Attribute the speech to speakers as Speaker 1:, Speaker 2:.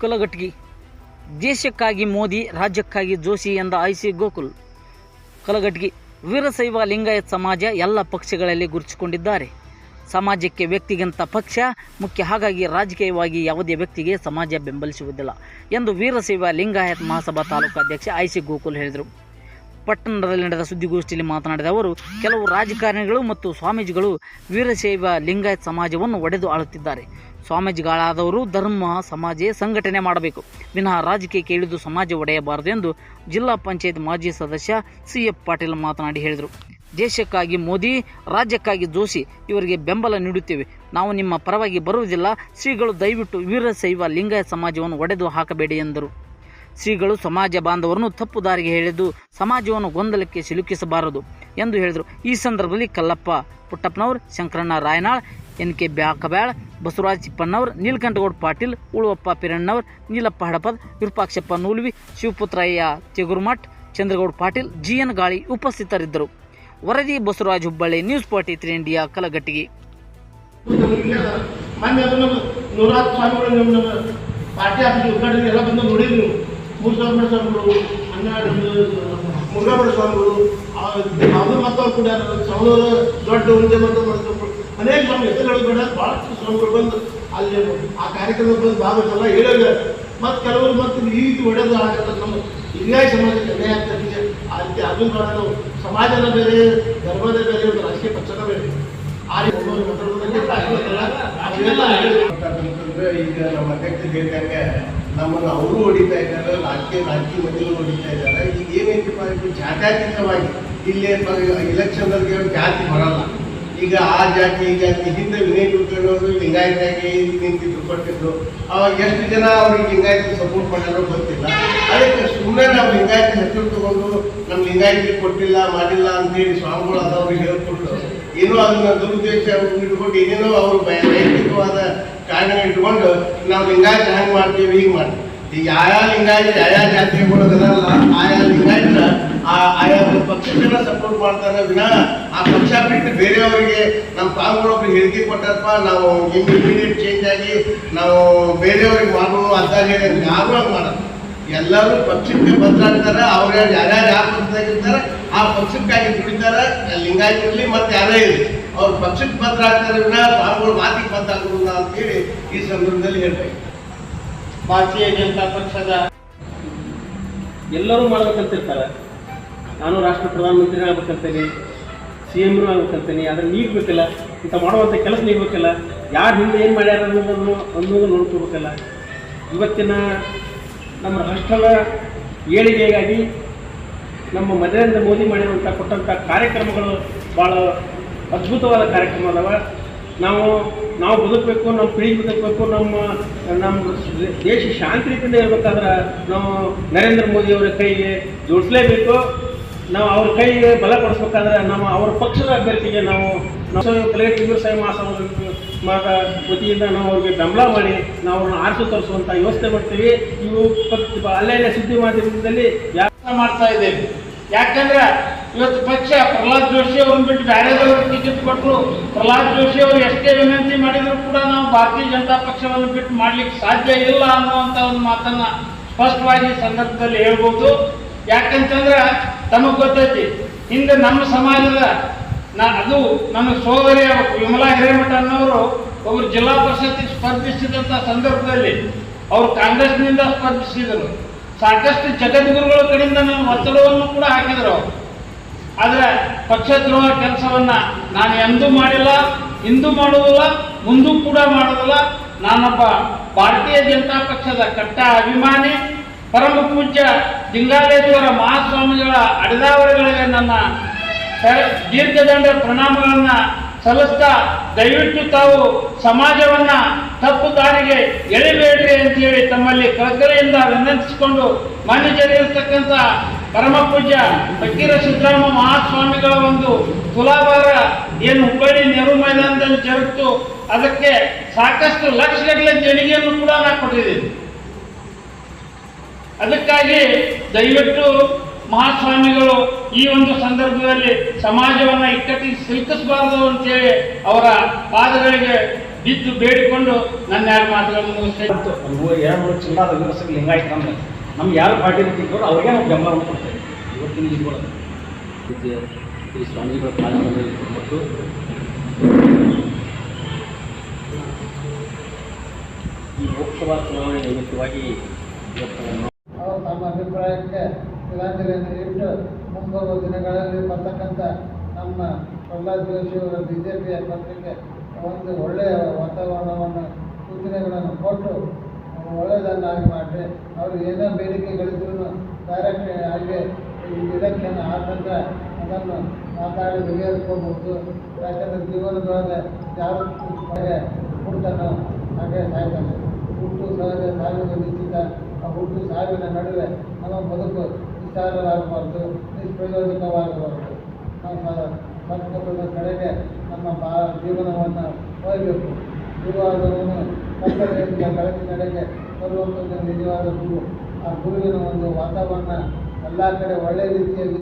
Speaker 1: ಕಲಘಟಗಿ ದೇಶಕ್ಕಾಗಿ ಮೋದಿ, ರಾಜ್ಯಕ್ಕಾಗಿ ಜೋಶಿ ಎಂದ ಐಸಿ ಗೋಕುಲ್. ಕಲಘಟಗಿ ವೀರಶೈವ ಲಿಂಗಾಯತ್ ಸಮಾಜ ಎಲ್ಲ ಪಕ್ಷಗಳಲ್ಲಿ ಗುರುತಿಸಿಕೊಂಡಿದ್ದಾರೆ. ಸಮಾಜಕ್ಕೆ ವ್ಯಕ್ತಿಗಿಂತ ಪಕ್ಷ, ಮುಖ್ಯ ಹಾಗಾಗಿ ರಾಜಕೀಯವಾಗಿ ಯಾವುದೇ ವ್ಯಕ್ತಿಗೆ ಸಮಾಜ ಬೆಂಬಲಿಸುವುದಿಲ್ಲ ಎಂದು ವೀರಶೈವ ಲಿಂಗಾಯತ್ ಮಹಾಸಭಾ ತಾಲೂಕು ಅಧ್ಯಕ್ಷ ಐಸಿ ಗೋಕುಲ್ ಹೇಳಿದರು. ಪಟ್ಟಣದಲ್ಲಿ ನಡೆದ ಸುದ್ದಿಗೋಷ್ಠಿಯಲ್ಲಿ ಮಾತನಾಡಿದ ಅವರು, ಕೆಲವು ರಾಜಕಾರಣಿಗಳು ಮತ್ತು ಸ್ವಾಮೀಜಿಗಳು ವೀರಶೈವ ಲಿಂಗಾಯತ್ ಸಮಾಜವನ್ನು ಒಡೆದು ಆಳುತ್ತಿದ್ದಾರೆ. ಸ್ವಾಮೀಜಿಗಳಾದವರು ಧರ್ಮ, ಸಮಾಜ ಸಂಘಟನೆ ಮಾಡಬೇಕು. ವಿನಃ ರಾಜಕೀಯಕ್ಕೆ ಇಳಿದು ಸಮಾಜ ಒಡೆಯಬಾರದು ಎಂದು ಜಿಲ್ಲಾ ಪಂಚಾಯತ್ ಮಾಜಿ ಸದಸ್ಯ ಸಿ ಎಫ್ ಪಾಟೀಲ್ ಮಾತನಾಡಿ ಹೇಳಿದರು. ದೇಶಕ್ಕಾಗಿ ಮೋದಿ, ರಾಜ್ಯಕ್ಕಾಗಿ ಜೋಶಿ, ಇವರಿಗೆ ಬೆಂಬಲ ನೀಡುತ್ತೇವೆ. ನಾವು ನಿಮ್ಮ ಪರವಾಗಿ ಬರುವುದಿಲ್ಲ. ಶ್ರೀಗಳು ದಯವಿಟ್ಟು ವೀರಶೈವ ಲಿಂಗಾಯತ ಸಮಾಜವನ್ನು ಒಡೆದು ಹಾಕಬೇಡಿ ಎಂದರು. ಶ್ರೀಗಳು ಸಮಾಜ ಬಾಂಧವರನ್ನು ತಪ್ಪು ದಾರಿಗೆ ಎಳೆದು ಸಮಾಜವನ್ನು ಗೊಂದಲಕ್ಕೆ ಸಿಲುಕಿಸಬಾರದು ಎಂದು ಹೇಳಿದರು. ಈ ಸಂದರ್ಭದಲ್ಲಿ ಕಲ್ಲಪ್ಪ ಪುಟ್ಟಪ್ಪನವರು, ಶಂಕರಣ್ಣ ರಾಯನಾಳ್, ಎನ್ ಕೆ ಬ್ಯಾಕಬ್ಯಾಳ್ ಬಸವರಾಜ್ ಚಿಪ್ಪಣ್ಣವ್ರು ನೀಲಕಂಠಗೌಡ ಪಾಟೀಲ್, ಉಳುವಪ್ಪ ಪಿರಣ್ಣವ್ರು, ನೀಲಪ್ಪ ಹಡಪದ್, ವಿರೂಪಾಕ್ಷಪ್ಪ ನೂಲ್ವಿ, ಶಿವಪುತ್ರಯ್ಯ ಚಿಗುರುಮಠ್ ಚಂದ್ರಗೌಡ ಪಾಟೀಲ್ ಜಿ ಎನ್ ಗಾಳಿ ಉಪಸ್ಥಿತರಿದ್ದರು. ವರದಿ Basavaraj Hubballi news forty three India
Speaker 2: ಕಲಘಟ್ಟಿಗೆ. Party ಎಲ್ಲ ಬಂದು ಸ್ವಾಮಿಗಳು, ಹನ್ನೆರಡು ಅದು ಮತ್ತವ್ರು ಕೂಡ ಚೌಳೂರು ದೊಡ್ಡ ಉಂಡೆ ಮತ್ತು ಅನೇಕ ಸ್ವಾಮಿ ಹೆಸರುಗಳು ಬೇಡ ಭಾಳಷ್ಟು ಸ್ವಾಮಿಗಳು ಬಂದು ಅಲ್ಲಿ ಆ ಕಾರ್ಯಕ್ರಮ ಬಂದು ಭಾಗವಹಿಸಲ್ಲ ಹೇಳಿದ್ರೆ ಮತ್ತು ಕೆಲವರು ಮತ್ತು ಈ ರೀತಿ ಒಡೆದು ಆಗತ್ತೆ ನಮ್ಮ ಹಿರಿಯ ಸಮಾಜಕ್ಕೆ ಅನ್ಯಾಯ ಆಗ್ತದೆ ಆ ರೀತಿ ಅದನ್ನು ಕಾರಣ ನಾವು ಸಮಾಜನ ಬೇರೆ ಧರ್ಮದ ಬೇರೆ ಒಂದು ರಾಜಕೀಯ ಪಕ್ಷದ ಬೇರೆ ಆ ರೀತಿ
Speaker 3: ಈಗ ನಮ್ಮ ಅಧ್ಯಕ್ಷ ಹೇಳಿದಂಗೆ ನಮ್ಮನ್ನು ಅವರು ಹೊಡಿತಾ ಇದ್ದಾರೆ ರಾಜಕೀಯ ರಾಜಕೀಯ ಮನೆಯಲ್ಲೂ ಹೊಡಿತಾ ಇದ್ದಾರೆ. ಈಗ ಏನೈತಿಪ್ಪ ಜಾತ್ಯಾತೀತವಾಗಿ ಜಾತ್ಯತೀತವಾಗಿ ಎಲೆಕ್ಷನ್ ಇಲೆಕ್ಷನ್ಗಳಿಗೆ ಜಾತಿ ಬರಲ್ಲ. ಈಗ ಆ ಜಾತಿ, ಈ ಜಾತಿ, ಹಿಂದೆ ವಿನಯ್ ಕುಲಕರ್ಣಿ ಲಿಂಗಾಯತಾಗಿ ನಿಂತಿದ್ರು ಕೊಟ್ಟಿದ್ರು ಅವಾಗ ಎಷ್ಟು ಜನ ಅವ್ರಿಗೆ ಲಿಂಗಾಯತ ಸಪೋರ್ಟ್ ಮಾಡ್ಯಾರೋ ಗೊತ್ತಿಲ್ಲ. ಅದಕ್ಕೆ ಸುಮ್ಮನೆ ನಾವು ಲಿಂಗಾಯತ ಹೆಸರು ತಗೊಂಡು ನಮ್ಮ ಲಿಂಗಾಯತ ಕೊಟ್ಟಿಲ್ಲ, ಮಾಡಿಲ್ಲ ಅಂತೇಳಿ ಸ್ವಾಮಿಗಳು ಅದವ್ರಿಗೆ ಹೇಳ್ಕೊಟ್ಟು ಏನೋ ಅದನ್ನ ದುರುದ್ದೇಶ ಇಟ್ಕೊಂಡು ಏನೇನೋ ಅವರು ವೈಯಕ್ತಿಕವಾದ ಕಾರಣ ಇಟ್ಕೊಂಡು ನಾವು ಲಿಂಗಾಯತ ಹಂಗೆ ಮಾಡ್ತೀವಿ, ಹೀಗೆ ಮಾಡ್ತೀವಿ. ಈಗ ಆಯಾ ಲಿಂಗಾಯತ ಆಯಾ ಜಾತಿಗಳದಲ್ಲ ಆಯಾ ಲಿಂಗಾಯತ ಆ ಆಯಾ ಪಕ್ಷಗಳ ಸಪೋರ್ಟ್ ಮಾಡ್ತಾರೆ ವಿನ ಆ ಪಕ್ಷ ಬಿಟ್ಟು ಬೇರೆಯವರಿಗೆ ನಮ್ಮ ಸ್ವಾಮಿಗಳೊಬ್ರು ಹೇಳಿಕೆ ಕೊಟ್ಟಪ್ಪ ನಾವು ಇಮಿಡಿಯೇಟ್ ಚೇಂಜ್ ಆಗಿ ನಾವು ಬೇರೆಯವ್ರಿಗೆ ಮಾಡೋ ಅಂತ ಹೇಳಿ ಯಾರು ಹಂಗೆ ಮಾಡಲ್ಲ. ಎಲ್ಲರೂ ಪಕ್ಷಕ್ಕೆ ಬದಲಾಗ್ತಾರೆ ಅವ್ರು ಯಾರ್ಯಾರು ಯಾರು ಪಕ್ಷದಾಗಿರ್ತಾರೆ ಆ ಪಕ್ಷಕ್ಕಾಗಿ ದುಡಿತಾರೆ ಲಿಂಗಾಯತ ಇರಲಿ ಮತ್ತೆ ಯಾರೇ ಇರಲಿ. ಅವ್ರ ಪಕ್ಷಕ್ಕೆ ಬದಲಾಗ್ತಾರೆ ವಿನ ಸ್ವಾಮಿಗಳು ಮಾತಿಗೆ ಅಂತ ಅಂತೇಳಿ ಈ ಸಂದರ್ಭದಲ್ಲಿ ಹೇಳ್ಬೇಕು
Speaker 2: ಭಾರತೀಯ ಜನತಾ ಪಕ್ಷದ
Speaker 4: ಎಲ್ಲರೂ ಮಾಡ್ಬೇಕಂತಿರ್ತಾರೆ. ನಾನು ರಾಷ್ಟ್ರ ಪ್ರಧಾನಮಂತ್ರಿ ಆಗ್ಬೇಕಂತೇನೆ ಸಿ ಎಮ್ನು ಆಗ್ಬೇಕಂತೇನೆ ಅದನ್ನು ನೀಡಬೇಕಲ್ಲ ಇಂಥ ಮಾಡುವಂಥ ಕೆಲಸ ನೀಡಬೇಕಲ್ಲ ಯಾರು ಹಿಂದೆ ಏನು ಮಾಡ್ಯಾರ ಅನ್ನೋದನ್ನು ಅನ್ನೋದು ನೋಡ್ಕೋಬೇಕಲ್ಲ. ಇವತ್ತಿನ ನಮ್ಮ ರಾಷ್ಟ್ರದ ಏಳಿಗೆಗಾಗಿ ನಮ್ಮ ನರೇಂದ್ರ ಮೋದಿ ಮಾಡಿರುವಂಥ ಕೊಟ್ಟಂಥ ಕಾರ್ಯಕ್ರಮಗಳು ಭಾಳ ಅದ್ಭುತವಾದ ಕಾರ್ಯಕ್ರಮ ಅದಾವ. ನಾವು ನಾವು ಬದುಕಬೇಕು, ನಮ್ಮ ಪೀಳಿಗೆ ಬದುಕಬೇಕು, ನಮ್ಮ ನಮ್ಮ ದೇಶ ಶಾಂತಿ ರೀತಿಯಿಂದ ಇರಬೇಕಾದ್ರೆ ನಾವು ನರೇಂದ್ರ ಮೋದಿಯವರ ಕೈಗೆ ಜೋಡಿಸಲೇಬೇಕು. ನಾವು ಅವ್ರ ಕೈಗೆ ಬಲ ಕೊಡಿಸ್ಬೇಕಾದ್ರೆ ನಮ್ಮ ಅವ್ರ ಪಕ್ಷದ ಅಭ್ಯರ್ಥಿಗೆ ನಾವು ಕಲೆಗೆ ಕಲೆಕ್ಟ್ ವ್ಯವಸಾಯ ಮಾಸ ವತಿಯಿಂದ ನಾವು ಅವ್ರಿಗೆ ಬೆಂಬಲ ಮಾಡಿ ನಾವು ಅವ್ರನ್ನ ಆರಿಸು ತರಿಸುವಂಥ ವ್ಯವಸ್ಥೆ ಮಾಡ್ತೀವಿ. ಇವು ಅಲ್ಲೇ ಸುದ್ದಿ ಮಾಧ್ಯಮದಲ್ಲಿ ಯಾ
Speaker 2: ಮಾಡ್ತಾ ಇದ್ದೇವೆ. ಯಾಕಂದ್ರೆ ಇವತ್ತು ಪಕ್ಷ ಪ್ರಹ್ಲಾದ್ ಜೋಶಿ ಅವ್ರನ್ನ ಬಿಟ್ಟು ಬೇರೆದವ್ರಿಗೆ ಟಿಕೆಟ್ ಕೊಟ್ಟರು ಪ್ರಹ್ಲಾದ್ ಜೋಶಿ ಅವರು ಎಷ್ಟೇ ವಿನಂತಿ ಮಾಡಿದ್ರು ಕೂಡ ನಾವು ಭಾರತೀಯ ಜನತಾ ಪಕ್ಷವನ್ನು ಬಿಟ್ಟು ಮಾಡ್ಲಿಕ್ಕೆ ಸಾಧ್ಯ ಇಲ್ಲ ಅನ್ನುವಂಥ ಒಂದು ಮಾತನ್ನ ಸ್ಪಷ್ಟವಾಗಿ ಸಂದರ್ಭದಲ್ಲಿ ಹೇಳ್ಬೋದು. ಯಾಕಂತಂದ್ರೆ ತಮಗೆ ಗೊತ್ತೈತಿ, ಹಿಂದೆ ನಮ್ಮ ಸಮಾಜದ ನಾ, ಅದು ನನ್ನ ಸೋದರಿ ವಿಮಲಾ ಹಿರೇಮಠ ಅನ್ನೋರು ಒಬ್ಬರು ಜಿಲ್ಲಾ ಪರಿಷತ್ತಿಗೆ ಸ್ಪರ್ಧಿಸಿದಂಥ ಸಂದರ್ಭದಲ್ಲಿ ಅವರು ಕಾಂಗ್ರೆಸ್ನಿಂದ ಸ್ಪರ್ಧಿಸಿದರು. ಸಾಕಷ್ಟು ಜಗದ್ಗುರುಗಳ ಕಡೆಯಿಂದ ನಾನು ಒತ್ತಡವನ್ನು ಕೂಡ ಹಾಕಿದರು ಅವರು. ಆದರೆ ಪಕ್ಷದ್ರೋಹ ಕೆಲಸವನ್ನ ನಾನು ಎಂದೂ ಮಾಡಿಲ್ಲ ಇಂದು ಮಾಡುವುದಿಲ್ಲ, ಮುಂದೂ ಕೂಡ ಮಾಡುವುದಿಲ್ಲ. ನಾನೊಬ್ಬ ಭಾರತೀಯ ಜನತಾ ಪಕ್ಷದ ಕಟ್ಟ ಅಭಿಮಾನಿ, ಪರಮ ಪೂಜ್ಯ ಲಿಂಗಾಲೇಶ್ವರ ಮಹಾಸ್ವಾಮಿಗಳ ಅಡಿದಾವರಿಗಳಿಗೆ ನನ್ನ ದೀರ್ಘದಂಡ ಪ್ರಣಾಮಗಳನ್ನು ಸಲ್ಲಿಸ್ತಾ ದಯವಿಟ್ಟು ತಾವು ಸಮಾಜವನ್ನ ತಪ್ಪು ದಾರಿಗೆ ಎಳಿಬೇಡ್ರಿ ಅಂತೇಳಿ ತಮ್ಮಲ್ಲಿ ಕಳಕಳಿಯಿಂದ ವಿನಂತಿಸಿಕೊಂಡು ಮಾನ್ಯಜರಿರ್ತಕ್ಕಂಥ ಪರಮ ಪೂಜ್ಯ ಫಕೀರ ಸಿದ್ದರಾಮ ಮಹಾಸ್ವಾಮಿಗಳ ಒಂದು ತುಲಾಭಾರ ಏನು ಹುಬ್ಬಳ್ಳಿ ನೆಹರು ಮೈದಾನದಲ್ಲಿ ಜರುಗಿತು. ಅದಕ್ಕೆ ಸಾಕಷ್ಟು ಲಕ್ಷಗಟ್ಟಲೆ ದೇಣಿಗೆಯನ್ನು ಕೂಡ ನಾ ಕೊಟ್ಟಿದ್ದೀನಿ ಅದಕ್ಕಾಗಿ ದಯವಿಟ್ಟು ಮಹಾಸ್ವಾಮಿಗಳು ಈ ಒಂದು ಸಂದರ್ಭದಲ್ಲಿ ಸಮಾಜವನ್ನ ಇಕ್ಕಟ್ಟಿಗೆ ಸಿಲುಕಿಸಬಾರದು ಅಂತೇಳಿ ಅವರ ಪಾದಗಳಿಗೆ ಬಿದ್ದು ಬೇಡಿಕೊಂಡು ನನ್ನ ಎರಡು ಮಾತುಗಳನ್ನು
Speaker 5: ಎರಡು ಚಿಲ್ಲಾದ ವಿಮರ್ಶೆಗಳು ಹಿಂಗಾಯ್ತು ನಮ್ಗೆ. ನಮ್ಗೆ ಯಾರು ಪಾರ್ಟಿ ಇಟ್ಟಿದ್ರು ಅವ್ರಿಗೆ ನಾವು ಬೆಂಬಲವನ್ನು ಕೊಡ್ತೇವೆ. ಇವತ್ತಿನ ಇದ್ಕೊಳ್ಳೋದು
Speaker 4: ಈ ಸ್ವಾಮಿಗಳ ಕಾರ್ಯಕ್ರಮದಲ್ಲಿ ಮತ್ತು ಈ ಲೋಕಸಭಾ ಚುನಾವಣೆ ನಿಮಿತ್ತವಾಗಿ ಇವತ್ತು
Speaker 6: ಅವರು ತಮ್ಮ ಅಭಿಪ್ರಾಯಕ್ಕೆ ತಿಲಾಂಜಲಿಯನ್ನು ಇಟ್ಟು ಮುಂಬರುವ ದಿನಗಳಲ್ಲಿ ಬರ್ತಕ್ಕಂಥ ನಮ್ಮ ಪ್ರಹ್ಲಾದ್ ಜೋಶಿಯವರ ಬಿ ಜೆ ಪಿಯ ಪಕ್ಷಕ್ಕೆ ಒಂದು ಒಳ್ಳೆಯ ವಾತಾವರಣವನ್ನು ಸೂಚನೆಗಳನ್ನು ಕೊಟ್ಟು ಒಳ್ಳೆಯದನ್ನಾಗಿ ಮಾಡಿ ಅವರು ಏನೇ ಬೇಡಿಕೆಗಳಿದ್ರೂ ಡೈರೆಕ್ಟ್ ಆಗಿ ಇದಕ್ಕೆ ಆತಂಕ ಅದನ್ನು ಮಾತಾಡಿ ಬಗೆಹರಿಸ್ಕೋಬಹುದು ಯಾಕಂದರೆ ಜೀವನದೊಳಗೆ ಯಾರು ಹುಟ್ಟನ್ನು ಹಾಗೆ ಸಾಯ್ತಾನೆ. ಹುಟ್ಟು ಸಹಜ ಸಾವಿನ ನಿಶ್ಚಿತ. ಆ ಹುಟ್ಟು ಸಾವಿನ ನಡುವೆ ನಮ್ಮ ಬದುಕು ವಿಚಾರವಾಗಬಾರ್ದು ನಿಷ್ಪ್ರಯೋಜಕವಾಗಬಾರ್ದು. ನಮ್ಮ ಸಂಸ್ಕೃತದ ಕಡೆಗೆ ನಮ್ಮ ಬಾ ಜೀವನವನ್ನು ಹೋಗಬೇಕು. ಗುರುವಾದವನು ಕರ್ತವ್ಯದಿಂದ ಬೆಳಕಿನ ಕಡೆಗೆ ಬರುವಂಥದ್ದು ನಿಜವಾದ ಗುರು. ಆ ಗುರುವಿನ ಒಂದು ವಾತಾವರಣ ಎಲ್ಲ ಕಡೆ ಒಳ್ಳೆಯ ರೀತಿಯಲ್ಲಿ